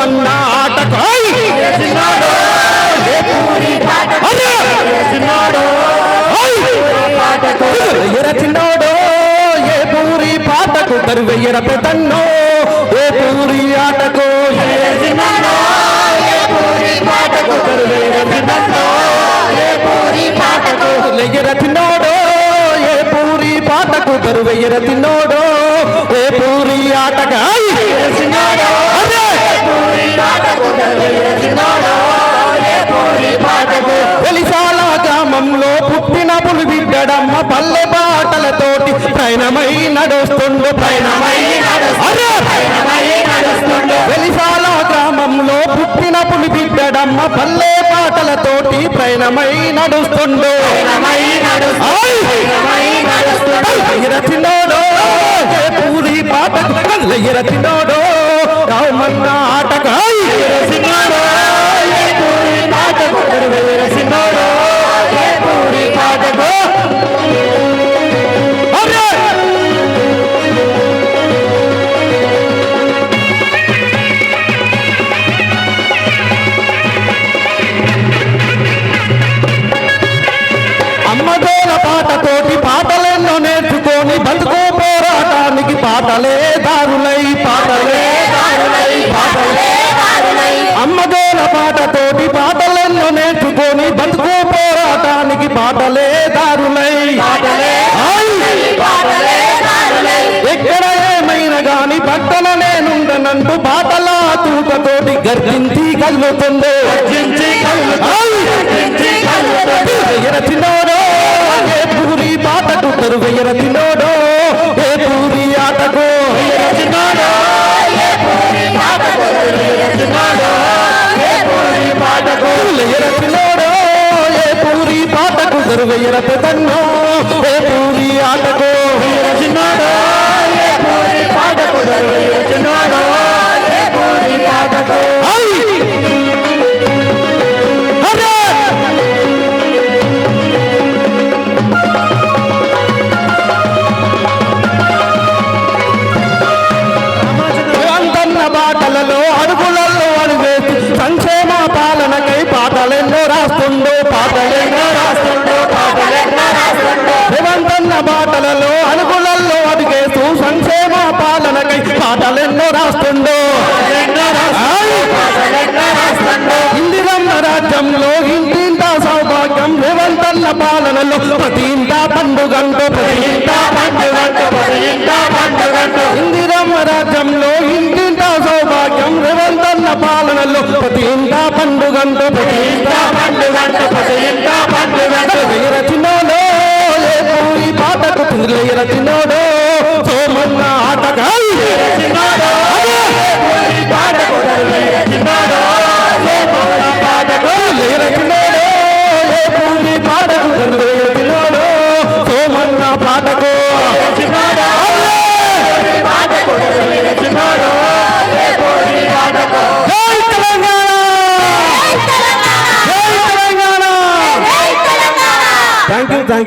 రామన్న ఆటకు ఎర చిన్నోడో ఏ పూరి పాటకు తరువెయ్యర పెద్దన్నో ఏ పూరి ఆటకు ఏ చిన్నోడో, ఏ పూరి పాటకు తరువెయ్యర తిన్నోడో ఏ పూరి బిడ్డడమ్మ పల్లె బాటలతోటి ప్రయాణమై నడుస్తుండు! వెలిసాల గ్రామంలో పుట్టిన పులి బిడ్డడమ్మ పల్లె పాటలతోటి ప్రయాణమై నడుస్తుండు. పూరి పాట ఎరచినోడో రామన్న ఆటగా ఎరచినోడో పాటతోటి పాటలెన్నో నేర్చుకొని బతుకు పోరాటానికి పాటలే దారులై పాటలే దారులై పాటలే అమ్మగోల పాటతోటి పాటలెన్నో నేర్చుకొని బతుకు పోరాటానికి పాటలే దారులై. ఆయ్! ఎక్కడ ఏమైనా గాని పట్టణ నేనుండనంటూ పాటల తూటతోటి గర్జించి కలుగుతుండే ఎరచినోడో ఏ పూరి పాటకు తరువు ఎరచినోడో ఏ పూరి ఆటకు ఎరచినోడో ఏ పూరి పాటకు ఎరచినోడో ఏ పూరి పాటకు ఎరచినోడో ఏ పూరి పాటకు తరువు ఎరపెదన్నో ఏ పూరి ఆటకు ఎరచినోడో ఏ నిబంధనల మాటలలో అనుగుణల్లో అడిగేస్తూ సంక్షేమ పాలనకై పాటలెన్నో రాస్తుండో. ఇందిరమ్మ రాజ్యంలో ఇంటింత సౌభాగ్యం నిబంధనల పాలనలో ప్రతి ఇంట పండుగంటో ప్రతి ఇంట ఇందిరమ్మ రాజ్యంలో ఇంటింట సౌభాగ్యం నిబంధనల పాలనలో ప్రతి ఇంట పండుగంటో ప్రతి ಪಿರ್ಲೆ ಎರಟಿ ನೋಡು ಸೋಮಣ್ಣ ಆಟಗಾರ థ్యాంక్ యూ థ్యాంక్ యూ